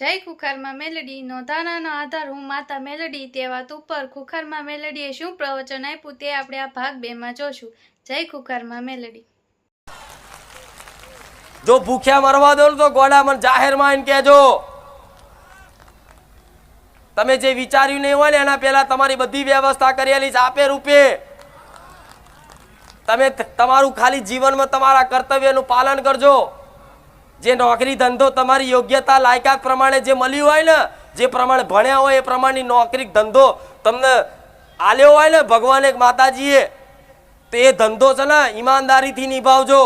જય ખુખારમાં મેલડી નોંધાનાનો આધાર હું માતા મેલડી તે વાત ઉપર ખુખારમાં મેલડીએ શું પ્રવચન આપ્યું તે આપણે આ ભાગ બેમાં જોશું. જય ખુખારમાં મેલડી. જો ભૂખ્યા મરવા દો તો ગોડા મને જાહેરમાં એમ કહેજો. તમે જે વિચાર્યું નહીં હોય ને એના પહેલા તમારી બધી વ્યવસ્થા કરેલી છે આપે રૂપે. તમે તમારું ખાલી જીવનમાં તમારા કર્તવ્યનું પાલન કરજો. જે નોકરી ધંધો તમારી યોગ્યતા લાયકાત પ્રમાણે જે મળ્યું હોય ને, જે પ્રમાણે ભણ્યા હોય એ પ્રમાણની નોકરી ધંધો તમને આલ્યો હોય ને ભગવાન એક માતાજીએ, તો એ ધંધો છે ને ઈમાનદારીથી નિભાવજો.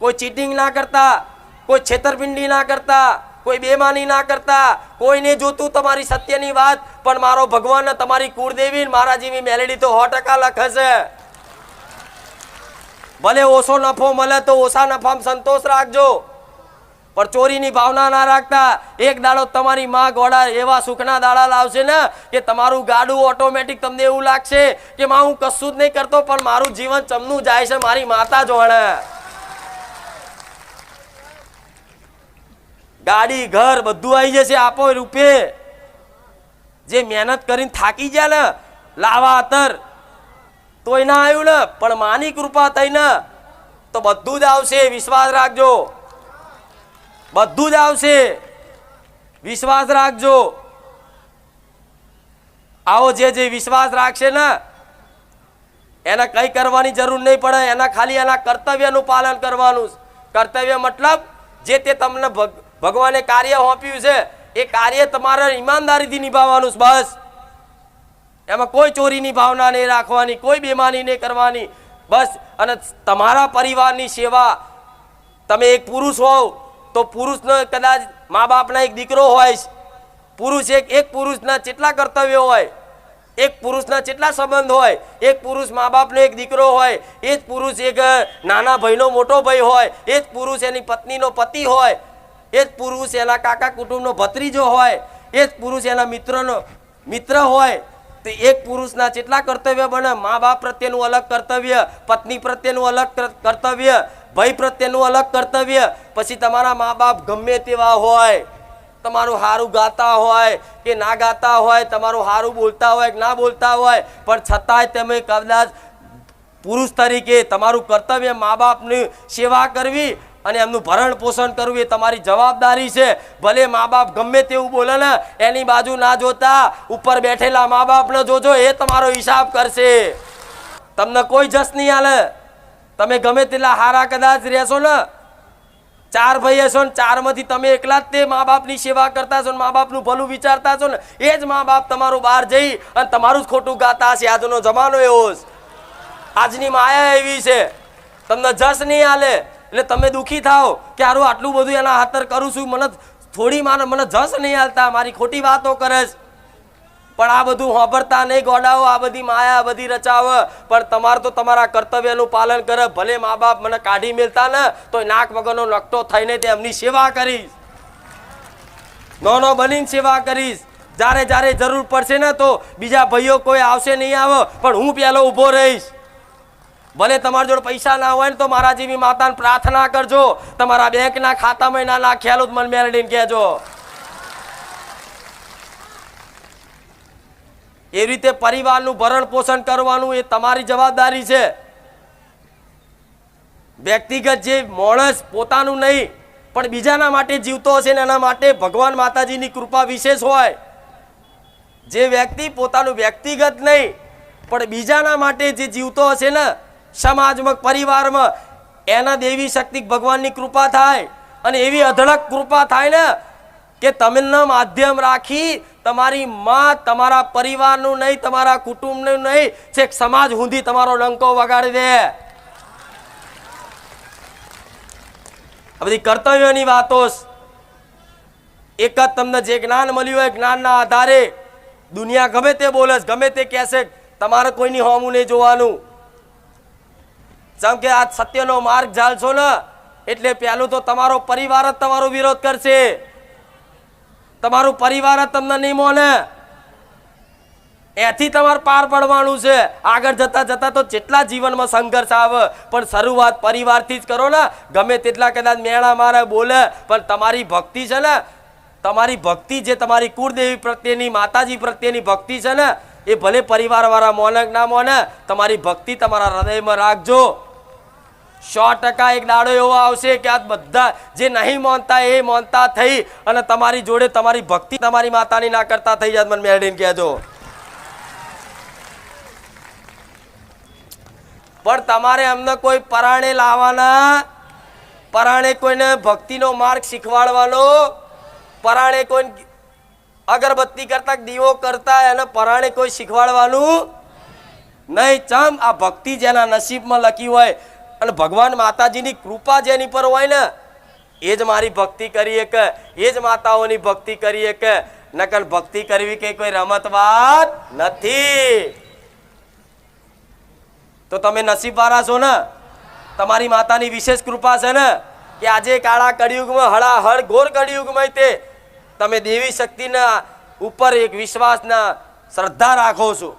કોઈ ચીટિંગ ના કરતા, કોઈ છેતરપિંડી ના કરતા, કોઈ બેમાની ના કરતા, કોઈને જોતું તમારી સત્યની વાત, પણ મારો ભગવાન તમારી કુળદેવી મારા જેવી મેલેડી તો સો ટકા લખશે. ભલે ઓછો નફો મળે તો ઓછા નફામાં સંતોષ રાખજો. પણ ચોરીની ભાવના ના રાખતા એક દાડો તમારી માં ગોળા એવા સુખના દાડા લાવશે ને કે તમારું ગાડું ઓટોમેટિક તમને એવું લાગશે કે માં હું કશું જ નહીં કરતો, પણ મારું જીવન ચમનું જાય છે મારી માતા જોણે ગાડી, ઘર બધું આવી જશે આપો રૂપે. જે મહેનત કરીને થાકી ગયા ને, લાવા અતર, તોય ના આવ્યું ને, પણ માની કૃપા થઈ ને તો બધું જ આવશે, વિશ્વાસ રાખજો. બધું જ આવશે. વિશ્વાસ રાખજો. આવો જે જે વિશ્વાસ રાખશે ને, એને કઈ કરવાની જરૂર નહીં પડે. એના ખાલી એના કર્તવ્યનું પાલન કરવાનું કર્તવ્ય મતલબ જે તે તમને ભગ- ભગવાને કાર્ય સોંપ્યું છે, એ કાર્ય તમારે ઈમાનદારીથી નિભાવવાનું બસ. એમાં કોઈ ચોરીની ભાવના નહીં રાખવાની, કોઈ બેમાની નહીં કરવાની. બસ, અને તમારા પરિવારની સેવા, તમે એક પુરુષ હોવ તો પુરુષનો કદાચ મા બાપના એક દીકરો હોય પુરુષ એક એક પુરુષના કેટલા કર્તવ્યો હોય, એક પુરુષના કેટલા સંબંધ હોય, એક પુરુષ મા બાપનો એક દીકરો હોય, એ જ પુરુષ એક નાના ભાઈનો મોટો ભાઈ હોય, એ જ પુરુષ એની પત્નીનો પતિ હોય, એ જ પુરુષ એના કાકા કુટુંબનો ભત્રીજો હોય, એ જ પુરુષ એના મિત્રનો મિત્ર હોય, તો એક પુરુષના કેટલા કર્તવ્ય બને મા બાપ પ્રત્યેનું અલગ કર્તવ્ય, પત્ની પ્રત્યેનું અલગ કર્તવ્ય ભાઈ પ્રત્યેનું અલગ કર્તવ્ય. પછી તમારા મા બાપ ગમે તેવા હોય, તમારું સારું ગાતા હોય કે ના ગાતા હોય, તમારું સારું બોલતા હોય કે ના બોલતા હોય, પણ છતાંય તમે કદાચ પુરુષ તરીકે તમારું કર્તવ્ય મા બાપની સેવા કરવી અને એમનું ભરણ પોષણ કરવું એ તમારી જવાબદારી છે. ભલે મા બાપ ગમે તેવું બોલે ને, એની બાજુ ના જોતા, ઉપર બેઠેલા મા બાપને જોજો, એ તમારો હિસાબ કરશે. તમને કોઈ જસ નહીં આલે. તમે ગમે તેટલા હારા કદાચ રહેશો ને, ચાર ભાઈ હશો ને, ચારમાંથી તમે એકલા જ તે મા બાપની સેવા કરતા છો ને મા બાપનું ભલું વિચારતા છો ને, એ જ મા બાપ તમારું બહાર જઈ અને તમારું જ ખોટું ગાતા હશે. આજનો જમાનો એવો છે આજની માયા એવી છે. તમને જસ નહીં હાલે એટલે તમે દુઃખી થાઓ કે હારું, આટલું બધું એના હાથર કરું છું. મને થોડી મારે મને જસ નહીં હાલતા મારી ખોટી વાતો કરે છે. પણ આ બધું હોંભરતા નહીં, ગોડાઓ, આ બધી માયા, આ બધી રચાવ. પણ તમારે તો તમારા કર્તવ્યનું પાલન કરે, ભલે મા બાપ મને કાઢી મેલતા ને તો નાક વગરનો નકટો થઈને તે એમની સેવા કરીશ. નોનો બનીને સેવા કરીશ. જ્યારે જ્યારે જરૂર પડશે ને તો બીજા ભાઈઓ કોઈ આવશે નહીં આવે, પણ હું પહેલો ઊભો રહીશ. ભલે તમારા જોડે પૈસા ના હોય ને તો મારા જેવી માતાને પ્રાર્થના કરજો. તમારા બેંકના ખાતામાં ના નાખ્યાલું મને મેળવીને કહેજો. એ રીતે પરિવારનું ભરણ પોષણ કરવાનું એ તમારી જવાબદારી છે. વ્યક્તિગત જે માણસ પોતાનું નહીં, પણ બીજાના માટે જીવતો હશે ને એના માટે ભગવાન માતાજીની કૃપા વિશેષ હોય. જે વ્યક્તિ પોતાનું વ્યક્તિગત નહીં, પણ બીજાના માટે જે જીવતો હશે ને, સમાજમાં, પરિવારમાં, એના દેવી શક્તિ ભગવાનની કૃપા થાય અને એવી અધળક કૃપા થાય ને કે તમને માધ્યમ રાખી તમારી માં તમારા પરિવારનું નહીં, તમારા કુટુંબનું નહીં, છેક સમાજ સુધી તમારો ડંકો વગાડી દે. આ બધી કર્તવ્યોની વાતો એક જ તમને જે જ્ઞાન મળ્યું હોય જ્ઞાનના આધારે દુનિયા ગમે તે બોલે ગમે તે કહેશે તમારે કોઈની હોમું નહીં જોવાનું. જેમ કે આ સત્યનો માર્ગ ઝાલશો ને, એટલે પહેલું તો તમારો પરિવાર જ તમારો વિરોધ કરશે. તમારું પરિવાર તમને નહીં મોને એથી તમારે પાર પડવાનું છે. આગળ જતા જતા તો જેટલા જીવનમાં સંઘર્ષ આવે, પણ શરૂઆત પરિવારથી જ કરો ને. ગમે તેટલા કદાચ મેળા મારે બોલે, પણ તમારી ભક્તિ છે ને, તમારી ભક્તિ જે તમારી કુળદેવી પ્રત્યેની, માતાજી પ્રત્યેની ભક્તિ છે ને, એ ભલે પરિવારવાળા મોને ના મોને, તમારી ભક્તિ તમારા હૃદયમાં રાખજો. સો ટકા એક દાડો એવો આવશે કે આ બધા જે નહીં માનતા એ માનતા થઈ અને તમારી જોડે તમારી ભક્તિ તમારી માતાની ના કરતા થઈ જાય મને મેળવીને કહેજો. પણ તમારે એમને કોઈ પરાણે લાવવાના? પરાણે કોઈને ભક્તિનો માર્ગ શીખવાડવાનો? પરાણે કોઈ અગરબત્તી કરતા, દીવો કરતા એને પરાણે કોઈ શીખવાડવાનું? નહીં, ચમ આ ભક્તિ જેના નસીબમાં લખી હોય અને ભગવાન માતાજીની કૃપા જેની પર હોય ને, એ જ મારી ભક્તિ કરીએ કે એ જ માતાઓની ભક્તિ કરીએ કે નકલ ભક્તિ કરવી કે કોઈ રમત વાત નથી. તો તમે નસીબવાળા છો ને? તમારી માતાની વિશેષ કૃપા છે ને, કે આજે કાળા કળિયુગમાં, હળાહળ ઘોર કળિયુગમાં તે તમે દેવી શક્તિના ઉપર એક વિશ્વાસના શ્રદ્ધા રાખો છો.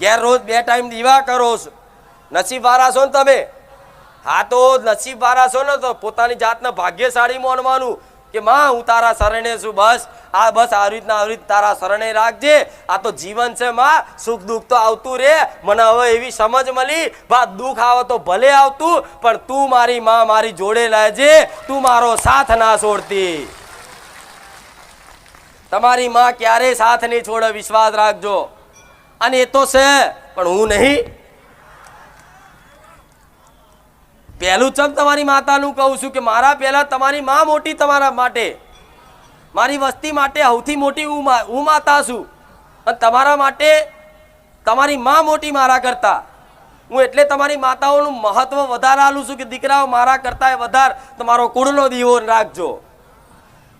ઘેર રોજ બે ટાઈમ દીવા કરો છો. નસીબવાળા છો ને તમે? હા તો નસીબ નસીબવાળા છો ને તો પોતાની જાતને ભાગ્યશાળી માનવાનું કે માં, હું તારા શરણે છું, બસ. આ બસ આવી રીતના આવી રીત તારા શરણે રાખજે. આ તો જીવન છે માં. સુખ દુઃખ તો આવતું રે. મને હવે એવી સમજ મળી. બા દુઃખ આવે તો ભલે આવતું, પણ તું મારી માં મારી જોડે લેજે તું મારો સાથ ના છોડતી. તમારી માં ક્યારેય સાથ નહીં છોડે, વિશ્વાસ રાખજો. અને એ તો છે, પણ હું નહીં. પહેલું ચમ તમારી માતાનું કહું છું કે મારા પહેલાં તમારી મા મોટી તમારા માટે. મારી વસ્તી માટે સૌથી મોટી હું હું માતા છું. અને તમારા માટે તમારી મા મોટી મારા કરતાં. હું એટલે તમારી માતાઓનું મહત્ત્વ વધારે આલું છું કે દીકરાઓ મારા કરતાં વધારે. તમારો કુળનો દીવો રાખજો.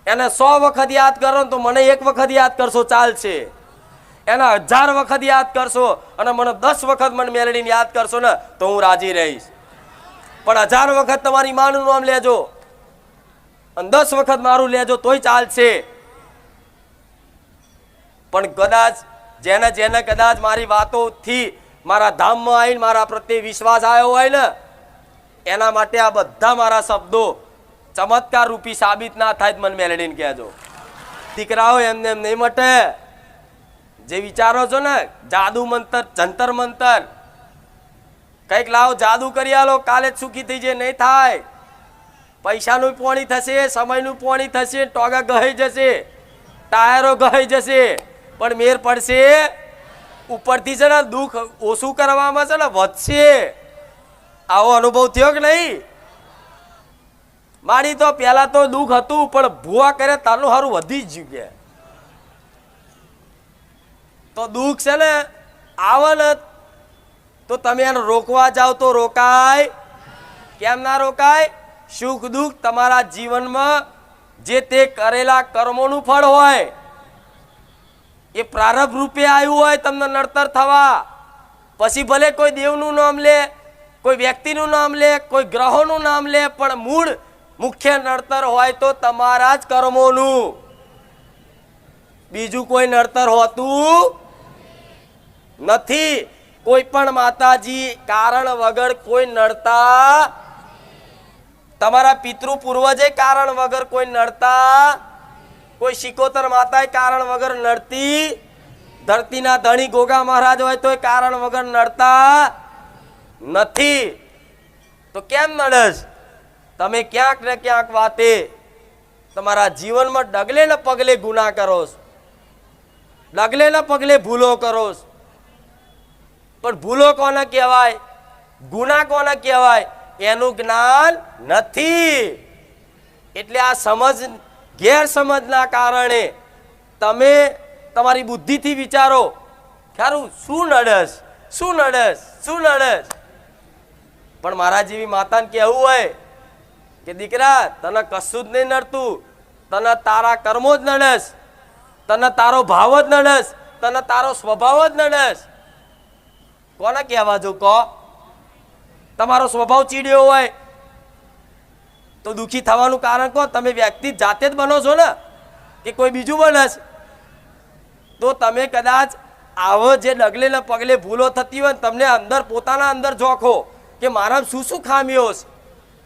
એને સો વખત યાદ કરો તો મને એક વખત યાદ કરશો ચાલશે. એના હજાર વખત યાદ કરશો અને મને દસ વખત મને મેળવીને યાદ કરશો ને તો હું રાજી રહીશ. પણ હજાર વખત તમારી માનું નામ લેજો. અને દસ વખત મારું લેજો, તોય ચાલશે. પણ કદાચ, જેને જેને કદાચ મારી વાતોથી મારા ધામમાં આવીને મારા પ્રત્યે વિશ્વાસ આવ્યો હોય ને, એના માટે આ બધા મારા શબ્દો ચમત્કાર રૂપી સાબિત ના થાય મન મેલડીને કહેજો. દીકરાઓ, એમને એમ નહીં મટે. જે વિચારો છો ને, જાદુ મંતર, જંતર મંતર કંઈક લાવો, જાદુ કરી આલો, કાલે જ સુખી થઈ જાય નહીં થાય. પૈસાનું પોણી થશે, સમયનું પોણી થશે, ટોગા ગહાઈ જશે, ટાયરો ગહાઈ જશે, પણ મેર પડશે. ઉપરથી છે ને, દુઃખ ઓછું કરવામાં છે ને, વધશે. આવો અનુભવ થયો કે નહીં? મારી તો પેલા તો દુઃખ હતું, પણ ભૂવા કરે તારું સારું વધી જ ગયું તો દુઃખ છે ને આવે ને તો તમે એને રોકવા જાઓ તો રોકાય. કેમ ના રોકાય? સુખ દુઃખ તમારા જીવનમાં જે તે કરેલા કર્મોનું ફળ હોય, એ પ્રારંભ રૂપે આવ્યું હોય તમને નડતર થવા. પછી ભલે કોઈ દેવનું નામ લે, કોઈ વ્યક્તિનું નામ લે, કોઈ ગ્રહોનું નામ લે, પણ મૂળ મુખ્ય નડતર હોય તો તમારા જ કર્મોનું. બીજું કોઈ નડતર હોતું નથી. કોઈ પણ માતાજી કારણ વગર કોઈ નડતા તમારા પિતૃ પૂર્વજે કારણ વગર કોઈ નડતા, કોઈ શિકોતર માતાએ કારણ વગર નડતી, ધરતીના ધણી ગોગા મહારાજ હોય તો કારણ વગર નડતા નથી તો કેમ નડશ તમે ક્યાંક ને ક્યાંક વાતે તમારા જીવનમાં ડગલે ને પગલે ગુના કરો. ડગલે ને પગલે ભૂલો કરો છો. પણ ભૂલો કોને કહેવાય? ગુના કોને કહેવાય? એનું જ્ઞાન નથી. એટલે આ સમજ, ગેરસમજના કારણે તમે તમારી બુદ્ધિથી વિચારો ખરું શું નડસ? શું નડસ? શું નડસ? પણ મારા જેવી માતાને કહેવું હોય કે, દીકરા, તને કશું જ નહીં નડતું. તને તારા કર્મો જ નડસ. તને તારો ભાવ જ નડસ. તને તારો સ્વભાવ જ નડસ. કોને કહેવા જો કહો? તમારો સ્વભાવ ચીડ્યો હોય તો દુઃખી થવાનું કારણ કહો તમે વ્યક્તિ જાતે જ બનો છો ને, કે કોઈ બીજું બને છે? તો તમે કદાચ આવો જે ડગલે ને પગલે ભૂલો થતી હોય તમને અંદર પોતાના અંદર જોખો કે મારા શું શું ખામીઓ છે?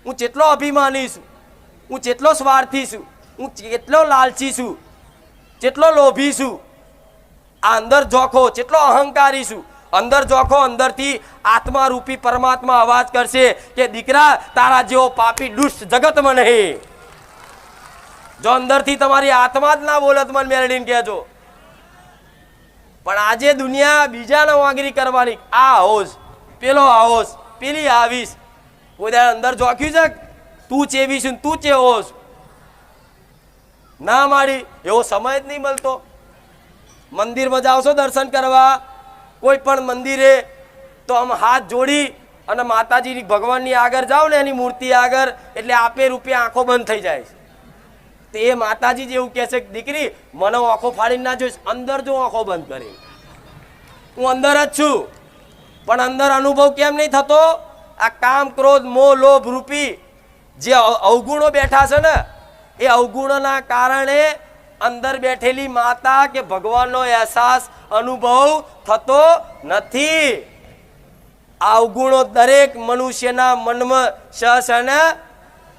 હું જેટલો અભિમાની છું? હું જેટલો સ્વાર્થી છું? હું કેટલો લાલચી છું? કેટલો લોભી છું? આ અંદર જોખો કેટલો અહંકારી છું? અંદર જોખો, અંદરથી આત્મા રૂપી પરમાત્મા અવાજ કરશે કે, દીકરા, તારા જેવો પાપી દુષ્ટ જગતમાં નહીં. જો અંદરથી તમારી આત્મા જ ના બોલત મન મેળવીને કહેજો. પણ આજે દુનિયા બીજાને વાંગરી કરવાની આ હોશ, પેલો હોશ, પેલી આવીશ. કોઈ અંદર જોખ્યું છે તું ચેવીશ તું ચેવોશ ના મારી એવો સમય જ નહીં મળતો. મંદિરમાં જાઓ છો દર્શન કરવા કોઈ પણ મંદિરે તો આમ હાથ જોડી અને માતાજીની ભગવાનની આગળ જાઓ ને એની મૂર્તિ આગળ, એટલે આપે રૂપિયા આંખો બંધ થઈ જાય છે. તો એ માતાજી જેવું કહે છે દીકરી, મને આંખો ફાડીને ના જોઈશ. અંદર જો આંખો બંધ કરી હું અંદર જ છું. પણ અંદર અનુભવ કેમ નહીં થતો? આ કામ, ક્રોધ, મોહ, લોભ રૂપી જે અવગુણો બેઠા છે ને, એ અવગુણોના કારણે અંદર બેઠેલી માતા કે ભગવાનનો અહેસાસ અનુભવ થતો નથી. આ અવગુણો દરેક મનુષ્યના મનમાં સહસ અને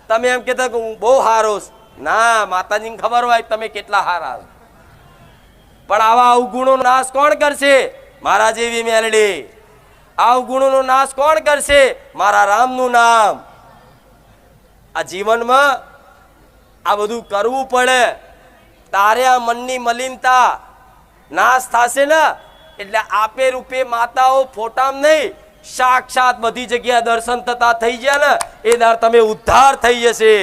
તમે એમ કહેતા કે હું બહુ હારો. ના, માતાજીને ખબર હોય તમે કેટલા હારા પણ આવા અવગુણોનો નાશ કોણ કરશે? મારા જેવી મેલડી. અવગુણોનો નાશ કોણ કરશે? મારા રામનું નામ. આ જીવનમાં આ બધું કરવું પડે. તારે આ મનની મલિનતા નાશ થશે ને? એટલે આપે રૂપે માતાઓ ફોટામ નહીં, સાક્ષાત બધી જગ્યાએ દર્શન થતા થઈ ગયા ને, એ દર તમે ઉદ્ધાર થઈ જશે.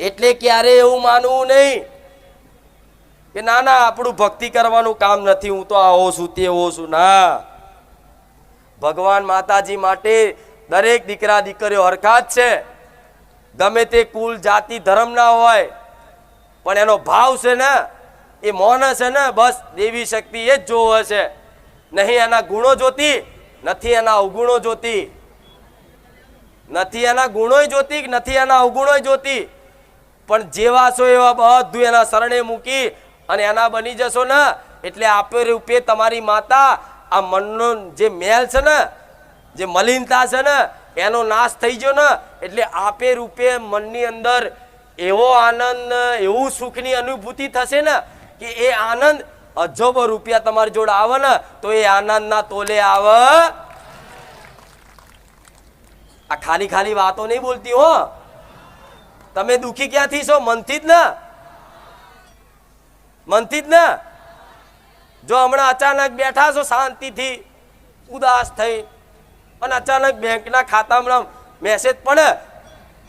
એટલે ક્યારે એવું માનવું નહીં કે ના ના આપણું ભક્તિ કરવાનું કામ નથી, હું તો આવો છું તેવો છું. ના. ભગવાન માતાજી માટે દરેક દીકરા દીકરીઓ હરખાત છે. ગમે તે કુલ જાતિ ધર્મના હોય, પણ એનો ભાવ છે ને, એ મૌન છે ને, બસ દેવી શક્તિ એ જ જોવે છે નહીં એના ગુણો જોતી, નથી એના અવગુણો જોતી. નથી એના ગુણોય જોતી, નથી એના અવગુણોય જોતી. પણ જેવા છો એવા બધું એના શરણે મૂકી અને એના બની જશો ને, એટલે આપે રૂપે તમારી માતા આ મનનો જે મેલ છે ને, જે મલિનતા છે ને એનો નાશ થઈ ગયો ને, એટલે આપે રૂપે મનની અંદર એવો આનંદ, એવું સુખની અનુભૂતિ થશે ને, કે એ આનંદ અજોબો રૂપિયા તમારી જોડે આવે ને, તો એ આનંદના તોલે આવે. આ ખાલી ખાલી વાતો નહીં બોલતી હો. તમે દુખી ક્યાંથી છો? મનથી જ ને? મનથી જ ને? જો હમણાં અચાનક બેઠા છો, શાંતિથી, ઉદાસ થઈ અને અચાનક બેંકના ખાતામાં મેસેજ પડે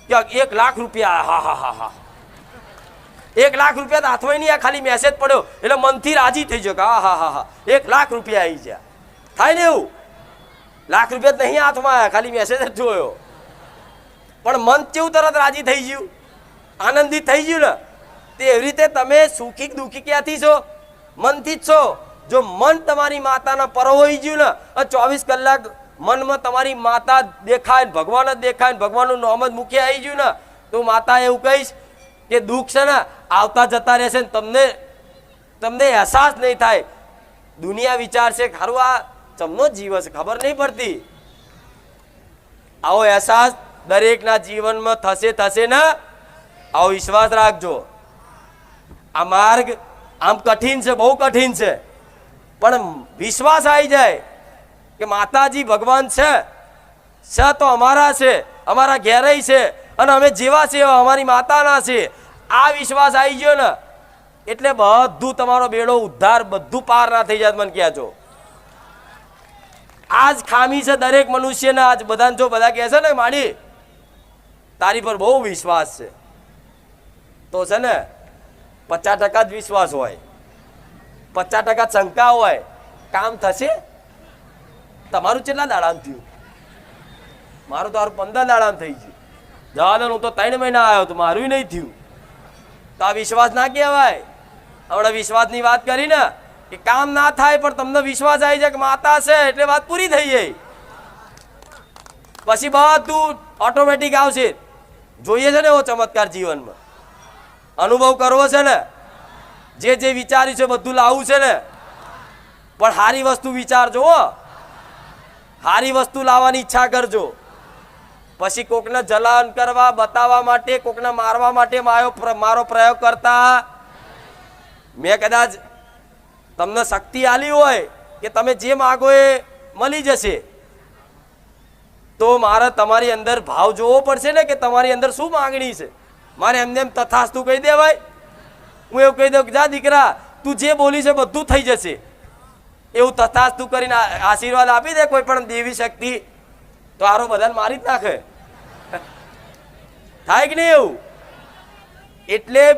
કે એક લાખ રૂપિયા, હા હા હા હા. એક લાખ રૂપિયા તો હાથમાં નહીં, આ ખાલી મેસેજ પડ્યો. એટલે મનથી રાજી થઈ ગયો કે, હા હા હા હા. એક લાખ રૂપિયા આવી ગયા. થાય ને એવું? લાખ રૂપિયા નહીં હાથમાં આવ્યા, ખાલી મેસેજ જ જોયો. પણ મન કેવું તરત રાજી થઈ ગયું? આનંદિત થઈ ગયું ને? તે એવી રીતે તમે સુખી દુઃખી ક્યાંથી છો? મનથી જ છો. જો મન તમારી માતાના પરો હોઈ ગયું ને ચોવીસ કલાક મનમાં તમારી માતા દેખાય ભગવાન જ દેખાય ને ભગવાનનું નામ જ મુખ્ય આવી ગયું ને, તો માતા એવું કહીશ કે દુઃખ છે ને, આવતા જતા રહેશે ને તમને તમને અહેસાસ નહીં થાય. દુનિયા વિચારશે ખરું આ ચમનો જીવ છે ખબર નહીં પડતી. આવો અહેસાસ દરેકના જીવનમાં થશે થશે ને, આવો વિશ્વાસ રાખજો. આ માર્ગ આમ કઠિન છે, બહુ કઠિન છે. પણ વિશ્વાસ આવી જાય. કે માતાજી ભગવાન છે. છે તો અમારા છે, અમારા ઘેરય છે અને અમે જેવા છે એવા અમારી માતાના છે. આ વિશ્વાસ આવી ગયો ને, એટલે બધું તમારો બેડો ઉદ્ધાર, બધું પાર ના થઈ જાય મને કહેજો. આજ ખામી છે દરેક મનુષ્યને, આજ બધાને જો બધા કહે છે ને, માડી, તારી પર બહુ વિશ્વાસ છે. તો છે ને, પચાસ ટકા જ વિશ્વાસ હોય, પચાસ ટકા શંકા હોય. કામ થશે? તમારું કેટલા દાડામાં થયું. મારું તો હારું પંદર દાડામાં થઈ ગયું. જવાદો હું તો ત્રણ મહિના આવ્યો તો મારું નહીં થયું. તો આ વિશ્વાસ ના કહેવાય. હમણાં વિશ્વાસની વાત કરી ને કે કામ ના થાય પણ તમને વિશ્વાસ આવી જાય કે માતા છે એટલે વાત પૂરી થઈ જાય. પછી બધું ઓટોમેટિક આવશે. જોઈએ છે ને એવો ચમત્કાર જીવનમાં. અનુભવ કરવો છે ને. જે જે વિચાર્યું છે બધું લાવવું છે ને. પણ સારી વસ્તુ વિચારજો હો સારી વસ્તુ લાવવાની ઈચ્છા કરજો. પછી કોકને જલાન કરવા, બતાવવા માટે, કોકને મારવા માટે મારો પ્ર- મારો પ્રયોગ કરતા. મેં કદાચ તમને શક્તિ આલી હોય કે તમે જે માગો એ મળી જશે. તો મારે તમારી અંદર ભાવ જોવો પડશે ને કે તમારી અંદર શું માગણી છે? મારે એમને એમ તથાસ્તુ કહી દેવાય. હું એવું કહી દઉં કે, જા દીકરા, તું જે બોલી છે બધું થઈ જશે. એવું તથાસ્તુ કરીને આશીર્વાદ આપી દે કોઈ પણ દેવી શક્તિ. તો આરો બધાને મારી જ નાખે. થાય કે નહીં એવું? એટલે